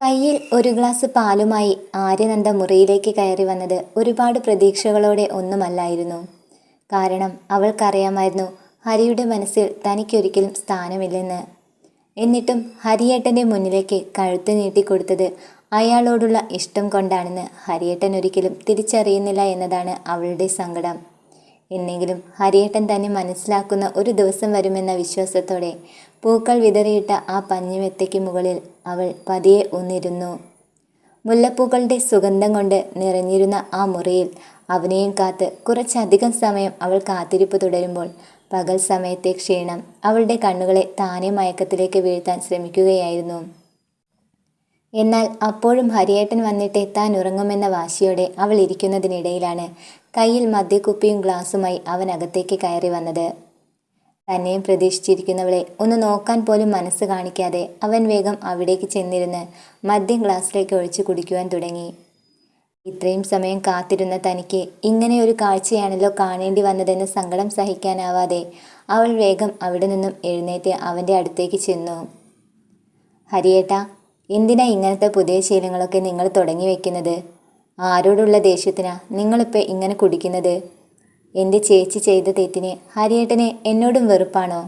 കയ്യിൽ ഒരു ഗ്ലാസ് പാലുമായി ആര്യനന്ദ മുറിയിലേക്ക് കയറി വന്നത് ഒരുപാട് പ്രതീക്ഷകളോടെ ഒന്നുമല്ലായിരുന്നു. കാരണം അവൾക്കറിയാമായിരുന്നു ഹരിയുടെ മനസ്സിൽ തനിക്കൊരിക്കലും സ്ഥാനമില്ലെന്ന്. എന്നിട്ടും ഹരിയേട്ടന്റെ മുന്നിലേക്ക് കഴുത്ത് നീട്ടിക്കൊടുത്തത് അയാളോടുള്ള ഇഷ്ടം കൊണ്ടാണെന്ന് ഹരിയേട്ടൻ ഒരിക്കലും തിരിച്ചറിയുന്നില്ല എന്നതാണ് അവളുടെ സങ്കടം. എന്നെങ്കിലും ഹരിയേട്ടൻ തന്നെ മനസ്സിലാക്കുന്ന ഒരു ദിവസം വരുമെന്ന വിശ്വാസത്തോടെ പൂക്കൾ വിതറിയിട്ട ആ പഞ്ഞിമെത്തയ്ക്ക് മുകളിൽ അവൾ പതിയെ ഒന്നിരുന്നു. മുല്ലപ്പൂക്കളുടെ സുഗന്ധം കൊണ്ട് നിറഞ്ഞിരുന്ന ആ മുറിയിൽ അവനെയും കാത്ത് കുറച്ചധികം സമയം അവൾ കാത്തിരിപ്പ് തുടരുമ്പോൾ പകൽ സമയത്തെ ക്ഷീണം അവളുടെ കണ്ണുകളെ താനെ മയക്കത്തിലേക്ക് വീഴ്ത്താൻ ശ്രമിക്കുകയായിരുന്നു. എന്നാൽ അപ്പോഴും ഹരിയേട്ടൻ വന്നിട്ട് താൻ ഉറങ്ങുമെന്ന വാശിയോടെ അവൾ ഇരിക്കുന്നതിനിടയിലാണ് കയ്യിൽ മദ്യക്കുപ്പിയും ഗ്ലാസുമായി അവൻ അകത്തേക്ക് കയറി വന്നത്. തന്നെയും പ്രതീക്ഷിച്ചിരിക്കുന്നവളെ ഒന്ന് നോക്കാൻ പോലും മനസ്സ് കാണിക്കാതെ അവൻ വേഗം അവിടേക്ക് ചെന്നിരുന്ന് മദ്യം ഗ്ലാസ്സിലേക്ക് ഒഴിച്ചു കുടിക്കുവാൻ തുടങ്ങി. ഇത്രയും സമയം കാത്തിരുന്ന തനിക്ക് ഇങ്ങനെ ഒരു കാഴ്ചയാണല്ലോ കാണേണ്ടി വന്നതെന്ന് സങ്കടം സഹിക്കാനാവാതെ അവൾ വേഗം അവിടെ നിന്നും എഴുന്നേറ്റ് അവന്റെ അടുത്തേക്ക് ചെന്നു. ഹരിയേട്ടാ എന്തിനാ ഇങ്ങനത്തെ പുതിയ ശീലങ്ങളൊക്കെ നിങ്ങൾ തുടങ്ങി വെക്കുന്നത്? ആരോടുള്ള ദേഷ്യത്തിനാ നിങ്ങളിപ്പോൾ ഇങ്ങനെ കുടിക്കുന്നത്? എന്റെ ചേച്ചി ചെയ്ത തെറ്റിന് ഹരിയേട്ടന് എന്നോടും വെറുപ്പാണോ?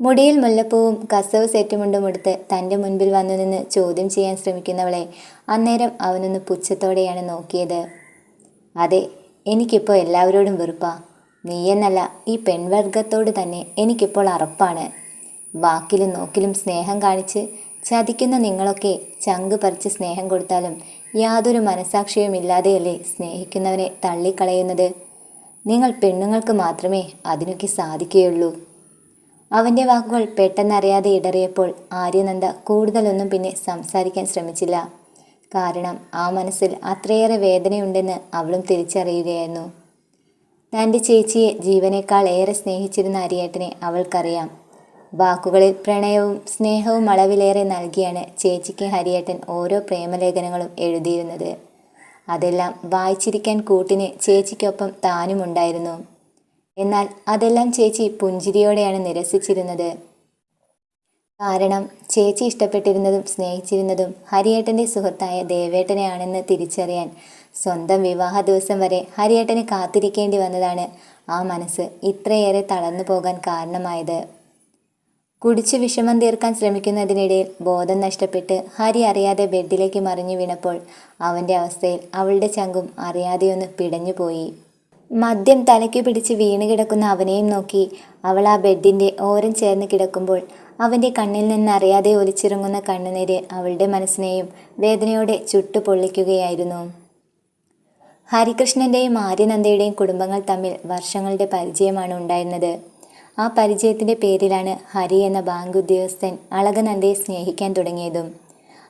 മുടിയിൽ മുല്ലപ്പൂവും കസവ് സെറ്റുമുണ്ടും എടുത്ത് തന്റെ മുൻപിൽ വന്നു നിന്ന് ചോദ്യം ചെയ്യാൻ ശ്രമിക്കുന്നവളെ അന്നേരം അവനൊന്ന് പുച്ഛത്തോടെയാണ് നോക്കിയത്. അതെ എനിക്കിപ്പോൾ എല്ലാവരോടും വെറുപ്പാ. നീയെന്നല്ല ഈ പെൺവർഗത്തോട് തന്നെ എനിക്കിപ്പോൾ അറപ്പാണ്. വാക്കിലും നോക്കിലും സ്നേഹം കാണിച്ച് ചതിക്കുന്ന നിങ്ങളൊക്കെ ചങ്ക് പറിച്ച് സ്നേഹം കൊടുത്താലും യാതൊരു മനസാക്ഷിയും ഇല്ലാതെയല്ലേ സ്നേഹിക്കുന്നവനെ തള്ളിക്കളയുന്നത്? നിങ്ങൾ പെണ്ണുങ്ങൾക്ക് മാത്രമേ അതിനൊക്കെ സാധിക്കുകയുള്ളൂ. അവന്റെ വാക്കുകൾ പെട്ടെന്നറിയാതെ ഇടറിയപ്പോൾ ആര്യനന്ദ കൂടുതലൊന്നും പിന്നെ സംസാരിക്കാൻ ശ്രമിച്ചില്ല. കാരണം ആ മനസ്സിൽ അത്രയേറെ വേദനയുണ്ടെന്ന് അവളും തിരിച്ചറിയുകയായിരുന്നു. തന്റെ ചേച്ചിയെ ജീവനേക്കാൾ ഏറെ സ്നേഹിച്ചിരുന്ന അരിയേട്ടനെ അവൾക്കറിയാം. വാക്കുകളിൽ പ്രണയവും സ്നേഹവും അളവിലേറെ നൽകിയാണ് ചേച്ചിക്ക് ഹരിയേട്ടൻ ഓരോ പ്രേമലേഖനങ്ങളും എഴുതിയിരുന്നത്. അതെല്ലാം വായിച്ചിരിക്കാൻ കൂട്ടിന് ചേച്ചിക്കൊപ്പം താനും ഉണ്ടായിരുന്നു. എന്നാൽ അതെല്ലാം ചേച്ചി പുഞ്ചിരിയോടെയാണ് നിരസിച്ചിരുന്നത്. കാരണം ചേച്ചി ഇഷ്ടപ്പെട്ടിരുന്നതും സ്നേഹിച്ചിരുന്നതും ഹരിയേട്ടന്റെ സുഹൃത്തായ ദേവേട്ടനെയാണെന്ന് തിരിച്ചറിയാൻ സ്വന്തം വിവാഹ ദിവസം വരെ ഹരിയേട്ടനെ കാത്തിരിക്കേണ്ടി വന്നതാണ് ആ മനസ്സ് ഇത്രയേറെ തളർന്നു പോകാൻ കാരണമായത്. കുടിച്ച് വിഷമം തീർക്കാൻ ശ്രമിക്കുന്നതിനിടയിൽ ബോധം നഷ്ടപ്പെട്ട് ഹരി അറിയാതെ ബെഡിലേക്ക് മറിഞ്ഞു വീണപ്പോൾ അവന്റെ അവസ്ഥയിൽ അവളുടെ ചങ്കും അറിയാതെയൊന്ന് പിടഞ്ഞുപോയി മദ്യം തലയ്ക്ക് പിടിച്ച് വീണ് കിടക്കുന്ന അവനെയും നോക്കി അവൾ ആ ബെഡിന്റെ ഓരം ചേർന്ന് കിടക്കുമ്പോൾ അവന്റെ കണ്ണിൽ നിന്ന് അറിയാതെ ഒലിച്ചിറങ്ങുന്ന കണ്ണുനീര് അവളുടെ മനസ്സിനെയും വേദനയോടെ ചുട്ടു പൊള്ളിക്കുകയായിരുന്നു ഹരികൃഷ്ണന്റെയും ആര്യനന്ദയുടെയും കുടുംബങ്ങൾ തമ്മിൽ വർഷങ്ങളുടെ പരിചയമാണ് ഉണ്ടായിരുന്നത്. ആ പരിചയത്തിന്റെ പേരിലാണ് ഹരി എന്ന ബാങ്ക് ഉദ്യോഗസ്ഥൻ അളകനന്ദയെ സ്നേഹിക്കാൻ തുടങ്ങിയതും.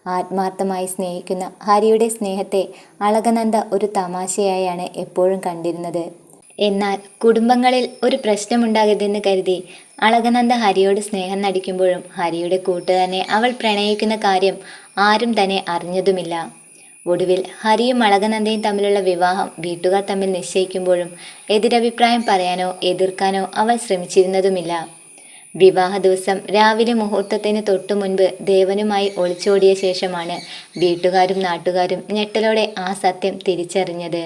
ആത്മാർത്ഥമായി സ്നേഹിക്കുന്ന ഹരിയുടെ സ്നേഹത്തെ അളകനന്ദ ഒരു തമാശയായാണ് എപ്പോഴും കണ്ടിരുന്നത്. എന്നാൽ കുടുംബങ്ങളിൽ ഒരു പ്രശ്നമുണ്ടാകരുതെന്ന് കരുതി അളകനന്ദ ഹരിയോട് സ്നേഹം നടിക്കുമ്പോഴും ഹരിയുടെ കൂട്ട് തന്നെ അവൾ പ്രണയിക്കുന്ന കാര്യം ആരും തന്നെ അറിഞ്ഞതുമില്ല. ഒടുവിൽ ഹരിയും അളകനന്ദയും തമ്മിലുള്ള വിവാഹം വീട്ടുകാർ തമ്മിൽ നിശ്ചയിക്കുമ്പോഴും എതിരഭിപ്രായം പറയാനോ എതിർക്കാനോ അവൾ ശ്രമിച്ചിരുന്നതുമില്ല. വിവാഹ ദിവസം രാവിലെ മുഹൂർത്തത്തിന് തൊട്ടു മുൻപ് ദേവനുമായി ഒളിച്ചോടിയ ശേഷമാണ് വീട്ടുകാരും നാട്ടുകാരും ഞെട്ടലോടെ ആ സത്യം തിരിച്ചറിഞ്ഞത്.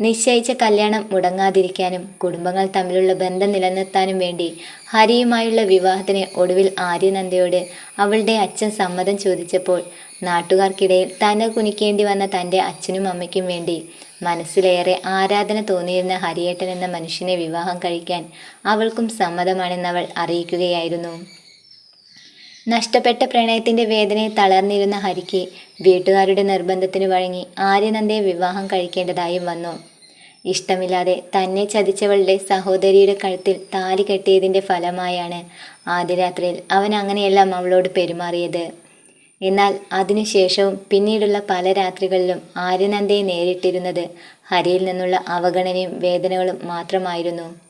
നിശ്ചയിച്ച കല്യാണം മുടങ്ങാതിരിക്കാനും കുടുംബങ്ങൾ തമ്മിലുള്ള ബന്ധം നിലനിർത്താനും വേണ്ടി ഹരിയുമായുള്ള വിവാഹത്തിന് ഒടുവിൽ ആര്യനന്ദയോട് അവളുടെ അച്ഛൻ സമ്മതം ചോദിച്ചപ്പോൾ നാട്ടുകാർക്കിടയിൽ തന്നെ കുനിക്കേണ്ടി വന്ന തന്റെ അച്ഛനും അമ്മയ്ക്കും വേണ്ടി മനസ്സിലേറെ ആരാധന തോന്നിയിരുന്ന ഹരിയേട്ടൻ എന്ന മനുഷ്യനെ വിവാഹം കഴിക്കാൻ അവൾക്കും സമ്മതമാണെന്ന് അവൾ അറിയിക്കുകയായിരുന്നു. നഷ്ടപ്പെട്ട പ്രണയത്തിന്റെ വേദനയെ തളർന്നിരുന്ന ഹരിക്ക് വീട്ടുകാരുടെ നിർബന്ധത്തിന് വഴങ്ങി ആര്യനന്ദയെ വിവാഹം കഴിക്കേണ്ടതായും വന്നു. ഇഷ്ടമില്ലാതെ തന്നെ ചതിച്ചവളുടെ സഹോദരിയുടെ കഴുത്തിൽ താലി കെട്ടിയതിന്റെ ഫലമായാണ് ആദ്യ രാത്രിയിൽ അവൻ അങ്ങനെയെല്ലാം അവളോട് പെരുമാറിയത്. എന്നാൽ അതിനുശേഷവും പിന്നീടുള്ള പല രാത്രികളിലും ആര്യനന്ദയെ നേരിട്ടിരുന്നത് ഹരിയിൽ നിന്നുള്ള അവഗണനയും വേദനകളും മാത്രമായിരുന്നു.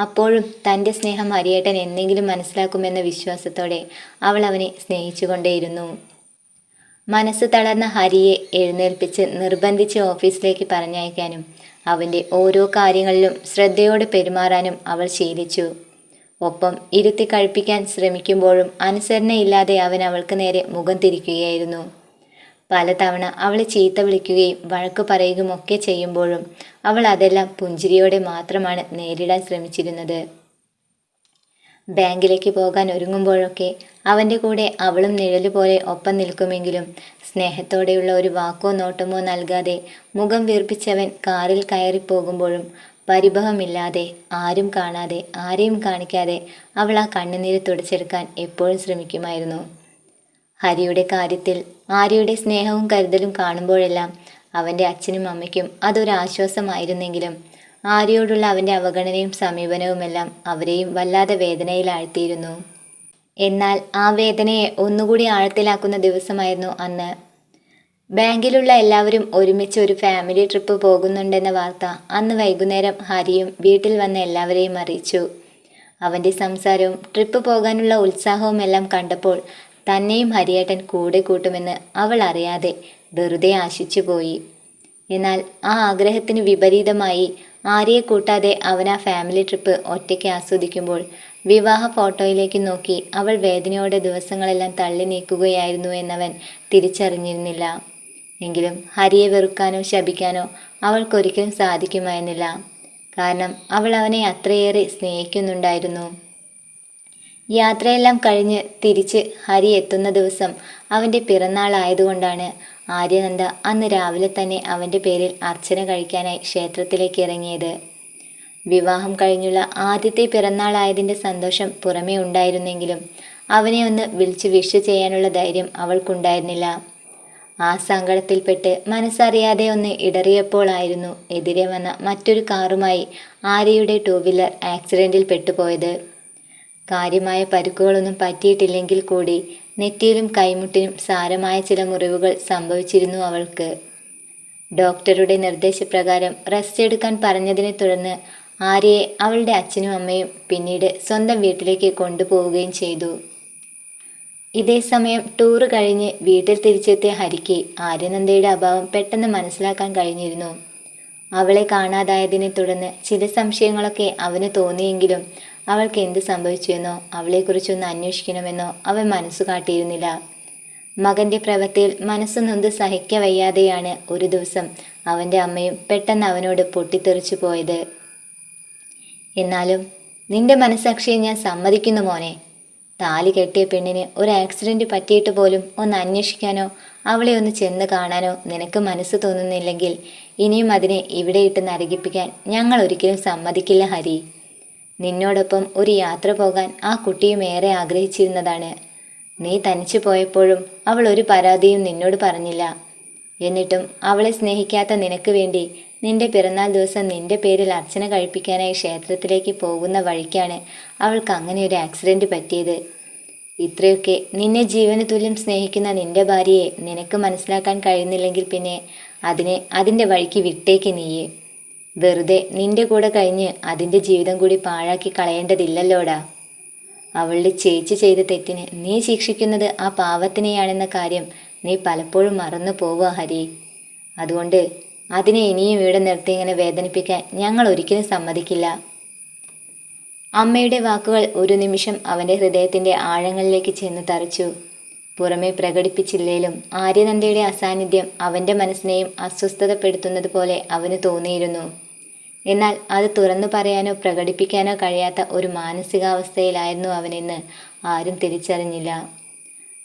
അപ്പോഴും തന്റെ സ്നേഹം ഹരിയേട്ടൻ എന്തെങ്കിലും മനസ്സിലാക്കുമെന്ന വിശ്വാസത്തോടെ അവൾ അവനെ സ്നേഹിച്ചുകൊണ്ടേയിരുന്നു. മനസ്സ് തളർന്ന ഹരിയെ എഴുന്നേൽപ്പിച്ച് നിർബന്ധിച്ച് ഓഫീസിലേക്ക് പറഞ്ഞയക്കാനും അവന്റെ ഓരോ കാര്യങ്ങളിലും ശ്രദ്ധയോടെ പെരുമാറാനും അവൾ ശീലിച്ചു. ഒപ്പം ഇരുത്തി കഴിപ്പിക്കാൻ ശ്രമിക്കുമ്പോഴും അനുസരണയില്ലാതെ അവൻ അവൾക്ക് നേരെ മുഖം തിരിക്കുകയായിരുന്നു. പലതവണ അവളെ ചീത്ത വിളിക്കുകയും വഴക്ക് പറയുകയും ഒക്കെ ചെയ്യുമ്പോഴും അവൾ അതെല്ലാം പുഞ്ചിരിയോടെ മാത്രമാണ് നേരിടാൻ ശ്രമിച്ചിരുന്നത്. ബാങ്കിലേക്ക് പോകാൻ ഒരുങ്ങുമ്പോഴൊക്കെ അവന്റെ കൂടെ അവളും നിഴൽ പോലെ ഒപ്പം നിൽക്കുമെങ്കിലും സ്നേഹത്തോടെയുള്ള ഒരു വാക്കോ നോട്ടമോ നൽകാതെ മുഖം വീർപ്പിച്ചവൻ കാറിൽ കയറിപ്പോകുമ്പോഴും പരിഭവമില്ലാതെ ആരും കാണാതെ ആരെയും കാണിക്കാതെ അവൾ ആ കണ്ണുനീര് തുടച്ചെടുക്കാൻ എപ്പോഴും ശ്രമിക്കുമായിരുന്നു. ഹരിയുടെ കാര്യത്തിൽ ആര്യയുടെ സ്നേഹവും കരുതലും കാണുമ്പോഴെല്ലാം അവന്റെ അച്ഛനും അമ്മയ്ക്കും അതൊരു ആശ്വാസമായിരുന്നെങ്കിലും ആര്യയോടുള്ള അവന്റെ അവഗണനയും സമീപനവുമെല്ലാം അവരെയും വല്ലാതെ വേദനയിലാഴ്ത്തിയിരുന്നു. എന്നാൽ ആ വേദനയെ ഒന്നുകൂടി ആഴത്തിലാക്കുന്ന ദിവസമായിരുന്നു അന്ന്. ബാങ്കിലുള്ള എല്ലാവരും ഒരുമിച്ച് ഒരു ഫാമിലി ട്രിപ്പ് പോകുന്നുണ്ടെന്ന വാർത്ത അന്ന് വൈകുന്നേരം ഹരിയും വീട്ടിൽ വന്ന എല്ലാവരെയും അറിയിച്ചു. അവന്റെ സംസാരവും ട്രിപ്പ് പോകാനുള്ള ഉത്സാഹവും എല്ലാം കണ്ടപ്പോൾ തന്നെയും ഹരിയേട്ടൻ കൂടെ കൂട്ടുമെന്ന് അവൾ അറിയാതെ വെറുതെ ആശിച്ചു പോയി എന്നാൽ ആ ആഗ്രഹത്തിന് വിപരീതമായി ആര്യയെ കൂട്ടാതെ അവൻ ആ ഫാമിലി ട്രിപ്പ് ഒറ്റയ്ക്ക് ആസ്വദിക്കുമ്പോൾ വിവാഹ ഫോട്ടോയിലേക്ക് നോക്കി അവൾ വേദനയോടെ ദിവസങ്ങളെല്ലാം തള്ളി നീക്കുകയായിരുന്നു എന്നവൻ തിരിച്ചറിഞ്ഞിരുന്നില്ല. എങ്കിലും ഹരിയെ വെറുക്കാനോ ശപിക്കാനോ അവൾക്കൊരിക്കലും സാധിക്കുമായിരുന്നില്ല. കാരണം അവൾ അവനെ അത്രയേറെ സ്നേഹിക്കുന്നുണ്ടായിരുന്നു. യാത്രയെല്ലാം കഴിഞ്ഞ് തിരിച്ച് ഹരി എത്തുന്ന ദിവസം അവന്റെ പിറന്നാളായതുകൊണ്ടാണ് ആര്യനന്ദ അന്ന് രാവിലെ തന്നെ അവന്റെ പേരിൽ അർച്ചന കഴിക്കാനായി ക്ഷേത്രത്തിലേക്ക് ഇറങ്ങിയത്. വിവാഹം കഴിഞ്ഞുള്ള ആദ്യത്തെ പിറന്നാളായതിന്റെ സന്തോഷം പുറമേ ഉണ്ടായിരുന്നെങ്കിലും അവനെ ഒന്ന് വിളിച്ച് വിഷ് ചെയ്യാനുള്ള ധൈര്യം അവൾക്കുണ്ടായിരുന്നില്ല. ആ സങ്കടത്തിൽപ്പെട്ട് മനസ്സറിയാതെ ഒന്ന് ഇടറിയപ്പോഴായിരുന്നു എതിരെ വന്ന മറ്റൊരു കാറുമായി ആര്യയുടെ ടൂ വീലർ ആക്സിഡന്റിൽ പെട്ടുപോയത്. കാര്യമായ പരുക്കുകളൊന്നും പറ്റിയിട്ടില്ലെങ്കിൽ കൂടി നെറ്റിയിലും കൈമുട്ടിനും സാരമായ ചില മുറിവുകൾ സംഭവിച്ചിരുന്നു അവൾക്ക്. ഡോക്ടറുടെ നിർദ്ദേശപ്രകാരം റെസ്റ്റ് എടുക്കാൻ പറഞ്ഞതിനെ തുടർന്ന് ആര്യയെ അവളുടെ അച്ഛനും അമ്മയും പിന്നീട് സ്വന്തം വീട്ടിലേക്ക് കൊണ്ടുപോവുകയും ചെയ്തു. ഇതേ സമയം ടൂർ കഴിഞ്ഞ് വീട്ടിൽ തിരിച്ചെത്തിയ ഹരിക്ക് ആര്യനന്ദയുടെ അഭാവം പെട്ടെന്ന് മനസ്സിലാക്കാൻ കഴിഞ്ഞിരുന്നു. അവളെ കാണാതായതിനെ തുടർന്ന് ചില സംശയങ്ങളൊക്കെ അവന് തോന്നിയെങ്കിലും അവൾക്ക് എന്ത് സംഭവിച്ചുവെന്നോ അവളെക്കുറിച്ചൊന്ന് അന്വേഷിക്കണമെന്നോ അവൻ മനസ്സ് കാട്ടിയിരുന്നില്ല. മകന്റെ പ്രവൃത്തിയിൽ മനസ്സ് നൊന്ത് സഹിക്കവയ്യാതെയാണ് ഒരു ദിവസം അവന്റെ അമ്മയും പെട്ടെന്ന് അവനോട് പൊട്ടിത്തെറിച്ചു പോയത്. എന്നാലും നിന്റെ മനസ്സാക്ഷിയെ ഞാൻ സമ്മതിക്കുന്നു മോനെ. താലി കെട്ടിയ പെണ്ണിന് ഒരു ആക്സിഡന്റ് പറ്റിയിട്ട് പോലും ഒന്ന് അന്വേഷിക്കാനോ അവളെ ഒന്ന് ചെന്ന് കാണാനോ നിനക്ക് മനസ്സ് തോന്നുന്നില്ലെങ്കിൽ ഇനിയും അതിനെ ഇവിടെ ഇട്ട് നരകിപ്പിക്കാൻ ഞങ്ങൾ ഒരിക്കലും സമ്മതിക്കില്ല ഹരി. നിന്നോടൊപ്പം ഒരു യാത്ര പോകാൻ ആ കുട്ടിയും ഏറെ ആഗ്രഹിച്ചിരുന്നതാണ്. നീ തനിച്ചു പോയപ്പോഴും അവൾ ഒരു പരാതിയും നിന്നോട് പറഞ്ഞില്ല. എന്നിട്ടും അവളെ സ്നേഹിക്കാത്ത നിനക്ക് വേണ്ടി നിന്റെ പിറന്നാൾ ദിവസം നിന്റെ പേരിൽ അർച്ചന കഴിപ്പിക്കാനായി ക്ഷേത്രത്തിലേക്ക് പോകുന്ന വഴിക്കാണ് അവൾക്ക് അങ്ങനെ ഒരു ആക്സിഡന്റ് പറ്റിയത്. ഇത്രയൊക്കെ നിന്നെ ജീവന് തുല്യം സ്നേഹിക്കുന്ന നിന്റെ ഭാര്യയെ നിനക്ക് മനസ്സിലാക്കാൻ കഴിയുന്നില്ലെങ്കിൽ പിന്നെ അതിനെ അതിന്റെ വഴിക്ക് വിട്ടേക്ക് നീയെ. വെറുതെ നിന്റെ കൂടെ കഴിഞ്ഞ് അതിന്റെ ജീവിതം കൂടി പാഴാക്കി കളയേണ്ടതില്ലല്ലോടാ. അവളുടെ ചേച്ചി ചെയ്ത തെറ്റിന് നീ ശിക്ഷിക്കുന്നത് ആ പാവത്തിനെയാണെന്ന കാര്യം നീ പലപ്പോഴും മറന്നു പോവുക ഹരി. അതുകൊണ്ട് അതിനെ ഇനിയും ഇവിടെ നിർത്തി ഇങ്ങനെ വേദനിപ്പിക്കാൻ ഞങ്ങൾ ഒരിക്കലും സമ്മതിക്കില്ല. അമ്മയുടെ വാക്കുകൾ ഒരു നിമിഷം അവന്റെ ഹൃദയത്തിന്റെ ആഴങ്ങളിലേക്ക് ചെന്ന് തറച്ചു. പുറമെ പ്രകടിപ്പിച്ചില്ലേലും ആര്യനന്ദയുടെ അസാന്നിധ്യം അവന്റെ മനസ്സിനെയും അസ്വസ്ഥതപ്പെടുത്തുന്നത് പോലെ അവന് തോന്നിയിരുന്നു. എന്നാൽ അത് തുറന്നു പറയാനോ പ്രകടിപ്പിക്കാനോ കഴിയാത്ത ഒരു മാനസികാവസ്ഥയിലായിരുന്നു അവനെന്ന് ആരും തിരിച്ചറിഞ്ഞില്ല.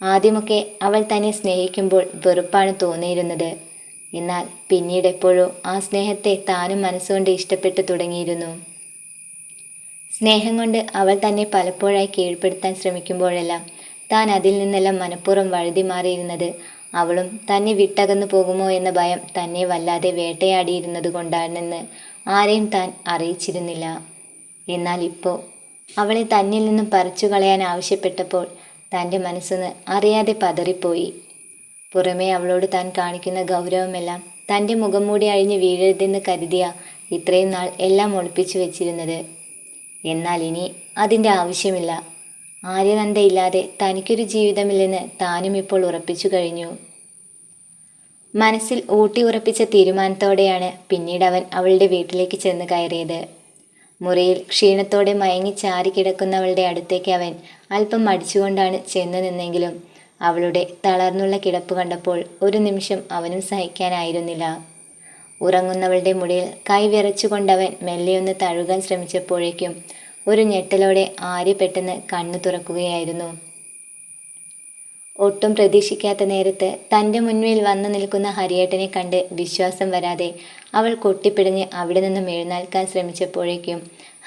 ആദ്യമൊക്കെ അവൾ തന്നെ സ്നേഹിക്കുമ്പോൾ വെറുപ്പാണ് തോന്നിയിരുന്നത്. എന്നാൽ പിന്നീട് എപ്പോഴോ ആ സ്നേഹത്തെ താനും മനസ്സുകൊണ്ട് ഇഷ്ടപ്പെട്ടു തുടങ്ങിയിരുന്നു. സ്നേഹം കൊണ്ട് അവൾ തന്നെ പലപ്പോഴായി കീഴ്പ്പെടുത്താൻ ശ്രമിക്കുമ്പോഴെല്ലാം താൻ അതിൽ നിന്നെല്ലാം മനഃപൂർവം വഴുതി മാറിയിരുന്നത് അവളും തന്നെ വിട്ടകന്നു പോകുമോ എന്ന ഭയം തന്നെ വല്ലാതെ വേട്ടയാടിയിരുന്നത് കൊണ്ടാണെന്ന് ആരെയും താൻ അറിയിച്ചിരുന്നില്ല. എന്നാൽ ഇപ്പോൾ അവളെ തന്നിൽ നിന്നും പറിച്ചു കളയാൻ ആവശ്യപ്പെട്ടപ്പോൾ തന്റെ മനസ്സിന് അറിയാതെ പതറിപ്പോയി. പുറമേ അവളോട് താൻ കാണിക്കുന്ന ഗൗരവമെല്ലാം തന്റെ മുഖം മൂടി അഴിഞ്ഞ് വീഴരുതെന്ന് കരുതിയ ഇത്രയും നാൾ എല്ലാം ഒളിപ്പിച്ചു വെച്ചിരുന്നത്. എന്നാൽ ഇനി അതിന്റെ ആവശ്യമില്ല. ആര്യനന്ദയില്ലാതെ തനിക്കൊരു ജീവിതമില്ലെന്ന് താനും ഇപ്പോൾ ഉറപ്പിച്ചു കഴിഞ്ഞു. മനസ്സിൽ ഊട്ടി ഉറപ്പിച്ച തീരുമാനത്തോടെയാണ് പിന്നീട് അവൻ അവളുടെ വീട്ടിലേക്ക് ചെന്ന് കയറിയത്. മുറിയിൽ ക്ഷീണത്തോടെ മയങ്ങി ചാരി കിടക്കുന്നവളുടെ അടുത്തേക്ക് അവൻ അല്പം മടിച്ചുകൊണ്ടാണ് ചെന്ന് നിന്നെങ്കിലും അവളുടെ തളർന്നുള്ള കിടപ്പ് കണ്ടപ്പോൾ ഒരു നിമിഷം അവനും സഹിക്കാനായിരുന്നില്ല. ഉറങ്ങുന്നവളുടെ മുടിയിൽ കൈ വിറച്ചുകൊണ്ടവൻ മെല്ലെയൊന്ന് തഴുകാൻ ശ്രമിച്ചപ്പോഴേക്കും ഒരു ഞെട്ടലോടെ ആര്യ പെട്ടെന്ന് കണ്ണു തുറക്കുകയായിരുന്നു. ഒട്ടും പ്രതീക്ഷിക്കാത്ത നേരത്ത് തന്റെ മുന്നിൽ വന്നു നിൽക്കുന്ന ഹരിയേട്ടനെ കണ്ട് വിശ്വാസം വരാതെ അവൾ കൊട്ടിപ്പിടിഞ്ഞ് അവിടെ നിന്നും എഴുന്നേൽക്കാൻ ശ്രമിച്ചപ്പോഴേക്കും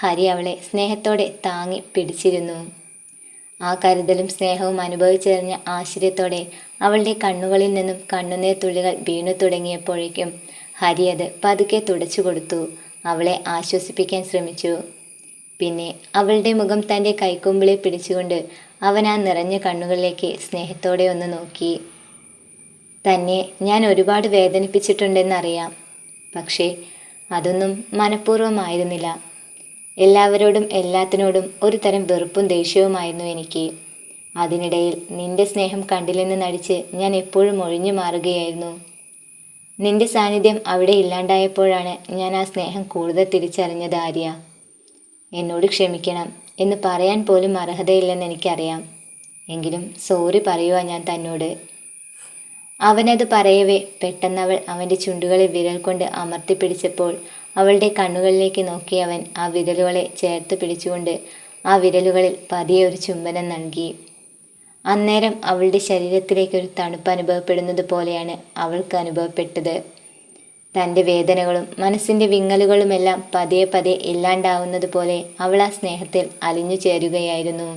ഹരി അവളെ സ്നേഹത്തോടെ താങ്ങി പിടിച്ചിരുന്നു. ആ കരുതലും സ്നേഹവും അനുഭവിച്ചറിഞ്ഞ ആശ്ചര്യത്തോടെ അവളുടെ കണ്ണുകളിൽ നിന്നും കണ്ണുനീർ തുള്ളികൾ വീണു തുടങ്ങിയപ്പോഴേക്കും ഹരി അത് പതുക്കെ തുടച്ചു കൊടുത്തു. അവളെ ആശ്വസിപ്പിക്കാൻ ശ്രമിച്ചു. പിന്നെ അവളുടെ മുഖം തന്റെ കൈക്കൊമ്പിളെ പിടിച്ചുകൊണ്ട് അവൻ ആ നിറഞ്ഞ കണ്ണുകളിലേക്ക് സ്നേഹത്തോടെ ഒന്ന് നോക്കി. തന്നെ ഞാൻ ഒരുപാട് വേദനിപ്പിച്ചിട്ടുണ്ടെന്നറിയാം. പക്ഷേ അതൊന്നും മനഃപൂർവമായിരുന്നില്ല. എല്ലാവരോടും എല്ലാത്തിനോടും ഒരു തരം വെറുപ്പും ദേഷ്യവുമായിരുന്നു എനിക്ക്. അതിനിടയിൽ നിന്റെ സ്നേഹം കണ്ടില്ലെന്ന് നടിച്ച് ഞാൻ എപ്പോഴും ഒഴിഞ്ഞു മാറുകയായിരുന്നു. നിന്റെ സാന്നിധ്യം അവിടെ ഇല്ലാണ്ടായപ്പോഴാണ് ഞാൻ ആ സ്നേഹം കൂടുതൽ തിരിച്ചറിഞ്ഞത് ആര്യ. എന്നോട് ക്ഷമിക്കണം. എന്ന് പറയാൻ പോലും അർഹതയില്ലെന്ന് എനിക്കറിയാം. എങ്കിലും സോറി പറയുക ഞാൻ തന്നോട്. അവനത് പറയവേ പെട്ടെന്നവൾ അവന്റെ ചുണ്ടുകളെ വിരൽ കൊണ്ട് അമർത്തി പിടിച്ചപ്പോൾ അവളുടെ കണ്ണുകളിലേക്ക് നോക്കി അവൻ ആ വിരലുകളെ ചേർത്ത് പിടിച്ചുകൊണ്ട് ആ വിരലുകളിൽ പതിയെ ഒരു ചുംബനം നൽകി. അന്നേരം അവളുടെ ശരീരത്തിലേക്ക് ഒരു തണുപ്പ് അനുഭവപ്പെടുന്നത് പോലെയാണ് അവൾക്ക് അനുഭവപ്പെട്ടത്. തന്റെ വേദനകളും മനസ്സിന്റെ വിങ്ങലുകളുമെല്ലാം പതിയെ പതിയെ ഇല്ലാണ്ടാവുന്നത് പോലെ അവൾ ആ സ്നേഹത്തിൽ അലിഞ്ഞു ചേരുകയായിരുന്നു.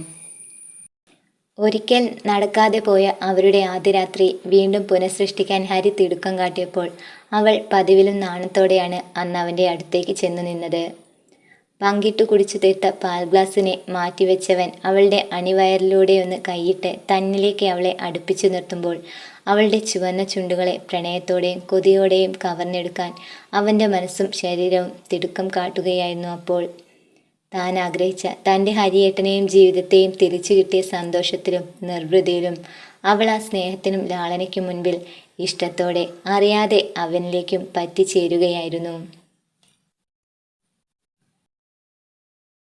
ഒരിക്കൽ നടക്കാതെ പോയ അവരുടെ ആദ്യ രാത്രി വീണ്ടും പുനഃസൃഷ്ടിക്കാൻ ഹരി തിടുക്കം കാട്ടിയപ്പോൾ അവൾ പതിവിലും നാണത്തോടെയാണ് അന്ന് അവന്റെ അടുത്തേക്ക് ചെന്നു നിന്നത്. പങ്കിട്ടു കുടിച്ചു തീർത്ത പാൽ ഗ്ലാസിനെ മാറ്റിവെച്ചവൻ അവളുടെ അണിവയറിലൂടെ ഒന്ന് കൈയിട്ട് തന്നിലേക്ക് അവളെ അടുപ്പിച്ചു നിർത്തുമ്പോൾ അവളുടെ ചുവന്ന ചുണ്ടുകളെ പ്രണയത്തോടെയും കൊതിയോടെയും കവർന്നെടുക്കാൻ അവന്റെ മനസ്സും ശരീരവും തിടുക്കം കാട്ടുകയായിരുന്നു അപ്പോൾ. താൻ ആഗ്രഹിച്ച തന്റെ ഹരിയേട്ടനെയും ജീവിതത്തെയും തിരിച്ചു കിട്ടിയ സന്തോഷത്തിലും നിർവൃതിയിലും അവൾ ആ സ്നേഹത്തിനും ലാളനയ്ക്കും മുൻപിൽ ഇഷ്ടത്തോടെ അറിയാതെ അവനിലേക്കും പറ്റിച്ചേരുകയായിരുന്നു.